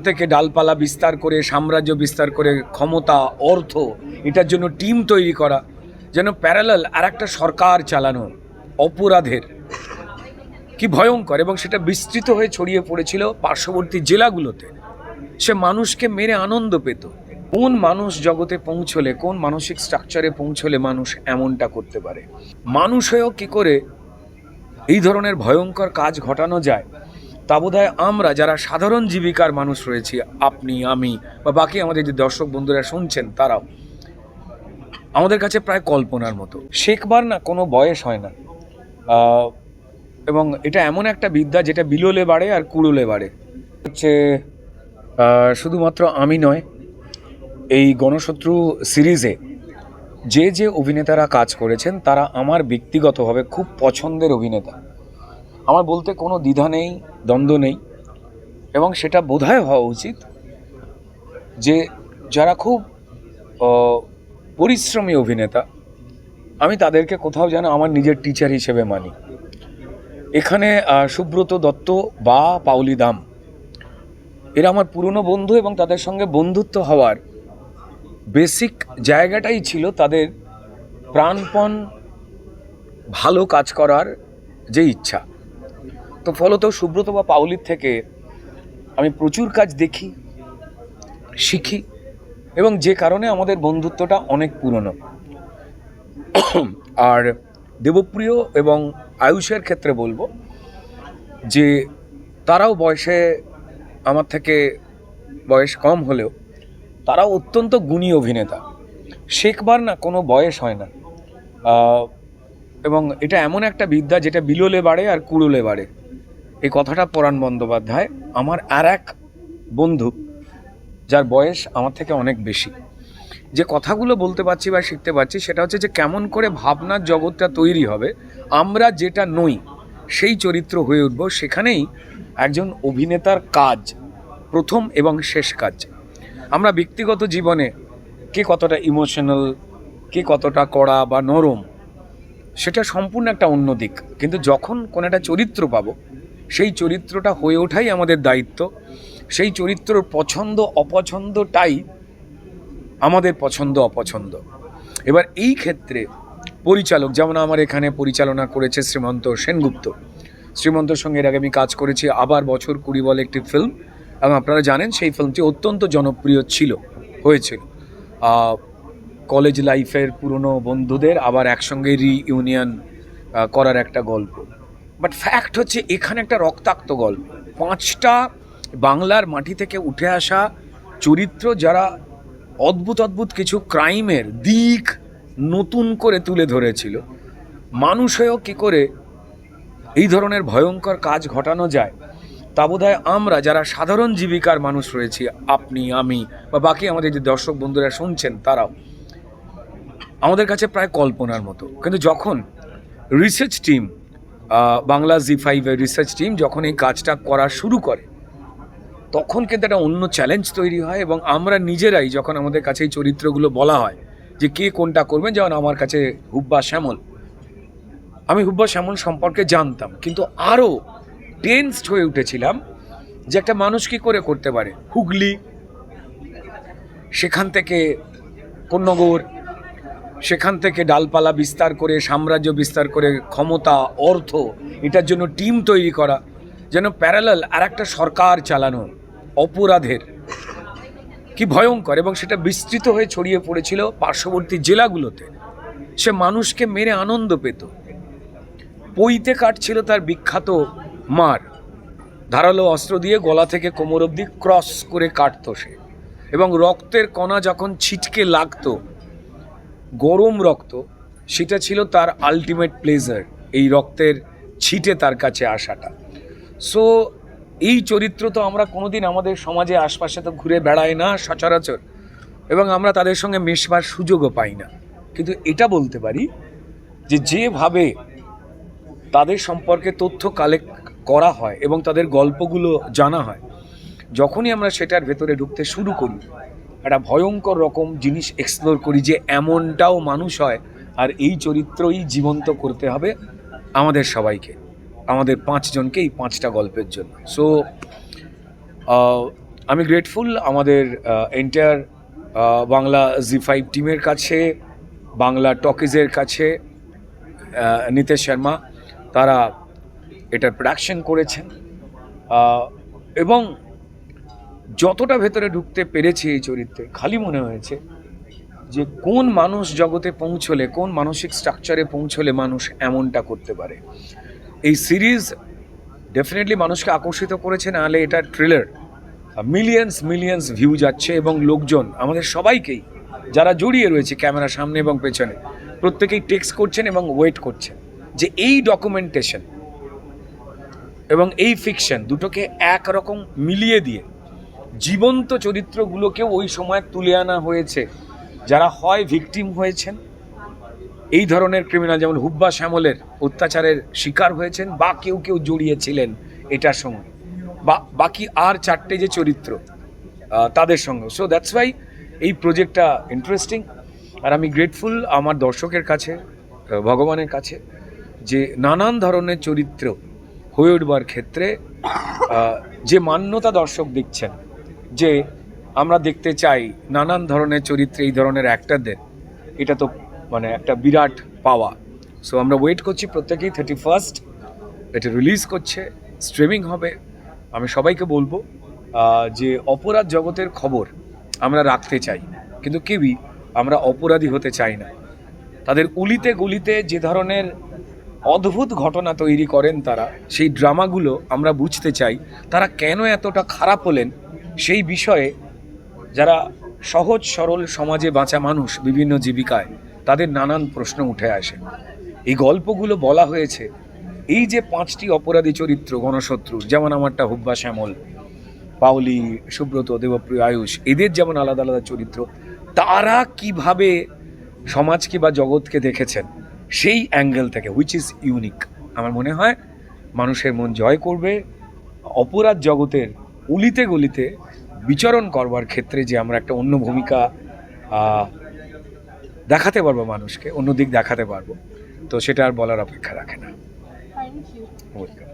থেকে ডালপালা বিস্তার করে, সাম্রাজ্য বিস্তার করে, ক্ষমতা, অর্থ, এটার জন্য টিম তৈরি করা, যেন প্যারালাল আর একটা সরকার চালানো, অপরাধের। কি ভয়ঙ্কর, এবং সেটা বিস্তৃত হয়ে ছড়িয়ে পড়েছিল পার্শ্ববর্তী জেলাগুলোতে। সে মানুষকে মেরে আনন্দ পেত। কোন মানুষ জগতে পৌঁছলে, কোন মানসিক স্ট্রাকচারে পৌঁছলে মানুষ এমনটা করতে পারে? মানুষ হয়েও কি করে এই ধরনের ভয়ঙ্কর কাজ ঘটানো যায়? তা বোধহয় আমরা যারা সাধারণ জীবিকার মানুষ রয়েছি, আপনি, আমি বা বাকি আমাদের যে দর্শক বন্ধুরা শুনছেন তারাও, আমাদের কাছে প্রায় কল্পনার মতো। শেখবার না কোনো বয়স হয় না। এবং এটা এমন একটা বিদ্যা যেটা বিলোলে বাড়ে আর কুড়োলে বাড়ে। হচ্ছে শুধুমাত্র আমি নয়, এই গণশত্রু সিরিজে যে যে অভিনেতারা কাজ করেছেন, তারা আমার ব্যক্তিগতভাবে খুব পছন্দের অভিনেতা। আমার বলতে কোনো দ্বিধা নেই দ্বন্দ্ব নেই এবং সেটা বোধহয় হওয়া উচিত যে যারা খুব পরিশ্রমী অভিনেতা, আমি তাদেরকে কোথাও যেন আমার নিজের টিচার হিসেবে মানি। এখানে সুব্রত দত্ত বা পাউলি দাম, এরা আমার পুরনো বন্ধু এবং তাদের সঙ্গে বন্ধুত্ব হওয়ার বেসিক জায়গাটাই ছিল তাদের প্রাণপণ ভালো কাজ করার যে ইচ্ছা। তো ফলত সুব্রত বা পাউলির থেকে আমি প্রচুর কাজ দেখি, শিখি, এবং যে কারণে আমাদের বন্ধুত্বটা অনেক পুরনো। আর দেবপ্রিয় এবং আয়ুষের ক্ষেত্রে বলব যে তারাও বয়সে আমার থেকে বয়স কম হলেও তারাও অত্যন্ত গুণী অভিনেতা। শেখবার না কোনো বয়স হয় না। এবং এটা এমন একটা বিদ্যা যেটা বিলোলে বাড়ে আর কুড়োলে বাড়ে। এই কথাটা পরাণ বন্দ্যোপাধ্যায়, আমার আর এক বন্ধু, যার বয়স আমার থেকে অনেক বেশি, যে কথাগুলো বলতে পারছি বা শিখতে পারছি সেটা হচ্ছে যে কেমন করে ভাবনার জগৎটা তৈরি হবে, আমরা যেটা নই, সেই চরিত্র হয়ে উঠব, সেখানেই একজন অভিনেতার কাজ, প্রথম এবং শেষ কাজ। আমরা ব্যক্তিগত জীবনে কে কতটা ইমোশনাল কে কতটা কড়া বা নরম, সেটা সম্পূর্ণ একটা অন্য দিক। কিন্তু যখন কোনো একটা চরিত্র পাবো সেই চরিত্রটা হয়ে ওঠাই আমাদের দায়িত্ব। সেই চরিত্রর পছন্দ, অপছন্দটাই আমাদের পছন্দ, অপছন্দ। এবার এই ক্ষেত্রে পরিচালক, যেমন আমার এখানে পরিচালনা করেছে শ্রীমন্ত সেনগুপ্ত। শ্রীমন্তর সঙ্গে এর আগে আমি কাজ করেছি আবার বছর কুড়ি বলে একটি ফিল্ম এবং আপনারা জানেন সেই ফিল্মটি অত্যন্ত জনপ্রিয় ছিল, হয়েছিল। কলেজ লাইফের পুরনো বন্ধুদের আবার একসঙ্গে রিইউনিয়ন করার একটা গল্প। বাট ফ্যাক্ট হচ্ছে, এখানে একটা রক্তাক্ত গল্প। পাঁচটা বাংলার মাটি থেকে উঠে আসা চরিত্র যারা অদ্ভুত অদ্ভুত কিছু ক্রাইমের দিক নতুন করে তুলে ধরেছিল, মানুষ হয়েও কী করে এই ধরনের ভয়ঙ্কর কাজ ঘটানো যায়, তা বোধহয় আমরা যারা সাধারণ জীবিকার মানুষ রয়েছি, আপনি, আমি বা বাকি আমাদের যে দর্শক বন্ধুরা শুনছেন তারাও, আমাদের কাছে প্রায় কল্পনার মতো। কিন্তু যখন রিসার্চ টিম বাংলা জি ফাইভের রিসার্চ টিম যখন এই কাজটা করা শুরু করে, তখন কিন্তু একটা অন্য চ্যালেঞ্জ তৈরি হয় এবং আমরা নিজেরাই যখন আমাদের কাছে এই চরিত্রগুলো বলা হয় যে কে কোনটা করবেন যেমন আমার কাছে হুব্বা শ্যামল। আমি হুব্বা শ্যামল সম্পর্কে জানতাম, কিন্তু আরও টেন্সড হয়ে উঠেছিলাম যে একটা মানুষ কি করে করতে পারে। হুগলি, সেখান থেকে কন্যগর সেখান থেকে ডালপালা বিস্তার করে, সাম্রাজ্য বিস্তার করে, ক্ষমতা, অর্থ, এটার জন্য টিম তৈরি করা, যেন প্যারালাল আর একটা সরকার চালানো অপরাধের। কি ভয়ঙ্কর, এবং সেটা বিস্তৃত হয়ে ছড়িয়ে পড়েছিল পার্শ্ববর্তী জেলাগুলোতে। সে মানুষকে মেরে আনন্দ পেত। পইতে কাটছিল তার বিখ্যাত মার। ধারালো অস্ত্র দিয়ে গলা থেকে কোমর অবধি ক্রস করে কাটতো সে, এবং রক্তের কণা যখন ছিটকে লাগতো গরম রক্ত, সেটা ছিল তার আলটিমেট প্লেজার এই রক্তের ছিটে তার কাছে আসাটা। সো এই চরিত্র তো আমরা কোনোদিন আমাদের সমাজে আশপাশে তো ঘুরে বেড়াই না সচরাচর, এবং আমরা তাদের সঙ্গে মেশবার সুযোগও পাই না। কিন্তু এটা বলতে পারি যে যেভাবে তাদের সম্পর্কে তথ্য কালেক্ট করা হয় এবং তাদের গল্পগুলো জানা হয়, যখনই আমরা সেটার ভেতরে ঢুকতে শুরু করি একটা ভয়ঙ্কর রকম জিনিস এক্সপ্লোর করি যে এমনটাও মানুষ হয়, আর এই চরিত্রই জীবন্ত করতে হবে আমাদের সবাইকে, আমাদের পাঁচজনকে এই পাঁচটা গল্পের জন্য। সো আমি গ্রেটফুল আমাদের এন্টায়ার বাংলা জি ফাইভ টিমের কাছে, বাংলা টকিজের কাছে নিতেশ শর্মা তারা এটার প্রোডাকশন করেছেন। এবং যতটা ভেতরে ঢুকতে পেরেছি এই চরিত্রে, খালি মনে হয়েছে যে কোন মানুষ জগতে পৌঁছলে, কোন মানসিক স্ট্রাকচারে পৌঁছলে মানুষ এমনটা করতে পারে। এই সিরিজ ডেফিনেটলি মানুষকে আকর্ষিত করেছে, নাহলে এটা ট্রেলার মিলিয়ন্স মিলিয়ন্স ভিউ যাচ্ছে এবং লোকজন, আমাদের সবাইকেই, যারা জড়িয়ে রয়েছে ক্যামেরার সামনে এবং পেছনে, প্রত্যেকেই টেক্সট করছেন এবং ওয়েট করছেন যে এই ডকুমেন্টেশন এবং এই ফিকশন দুটোকে একরকম মিলিয়ে দিয়ে জীবন্ত চরিত্রগুলোকেও ওই সময় তুলে আনা হয়েছে। যারা হয় ভিকটিম হয়েছেন, এই ধরনের ক্রিমিনাল যেমন হুব্বা শ্যামলের অত্যাচারের শিকার হয়েছেন, বা কেউ কেউ জড়িয়েছিলেন এটার সঙ্গে বা বাকি আর চারটে যে চরিত্র তাদের সঙ্গে। সো দ্যাটস ওয়াই এই প্রজেক্টটা ইন্টারেস্টিং আর আমি গ্রেটফুল আমার দর্শকের কাছে ভগবানের কাছে, যে নানান ধরনের চরিত্র হয়ে উঠবার ক্ষেত্রে যে মান্যতা দর্শক দিচ্ছেন যে আমরা দেখতে চাই নানান ধরনের চরিত্রে এই ধরনের অ্যাক্টারদের এটা তো মানে একটা বিরাট পাওয়া সো আমরা ওয়েট করছি প্রত্যেকেই থার্টি ফার্স্ট এটা রিলিজ করছে স্ট্রিমিং হবে। আমি সবাইকে বলব যে অপরাধ জগতের খবর আমরা রাখতে চাই। কিন্তু কেউই আমরা অপরাধী হতে চাই না। তাদের উলিতে গুলিতে যে ধরনের অদ্ভুত ঘটনা তৈরি করেন তারা, সেই ড্রামাগুলো আমরা বুঝতে চাই। তারা কেন এতটা খারাপ হলেন? সেই বিষয়ে যারা সহজ, সরল সমাজে বাঁচা মানুষ বিভিন্ন জীবিকায়, তাদের নানান প্রশ্ন উঠে আসে। এই গল্পগুলো বলা হয়েছে, এই যে পাঁচটি অপরাধী চরিত্র, গণশত্রু, যেমন আমারটা হুব্বা শ্যামল পাউলি সুব্রত, দেবপ্রিয়, আয়ুষ, এদের যেমন আলাদা আলাদা চরিত্র, তারা কীভাবে সমাজকে বা জগৎকে দেখেছেন, সেই অ্যাঙ্গেল থেকে হুইচ ইজ ইউনিক আমার মনে হয়, মানুষের মন জয় করবে, অপরাধ জগতের উলিতে গলিতে বিচরণ করবার ক্ষেত্রে যে আমরা একটা অন্য ভূমিকা আহ, দেখাতে পারব মানুষকে অন্য দিক দেখাতে পারব তো সেটা আর বলার অপেক্ষা রাখে না। ওয়েলকাম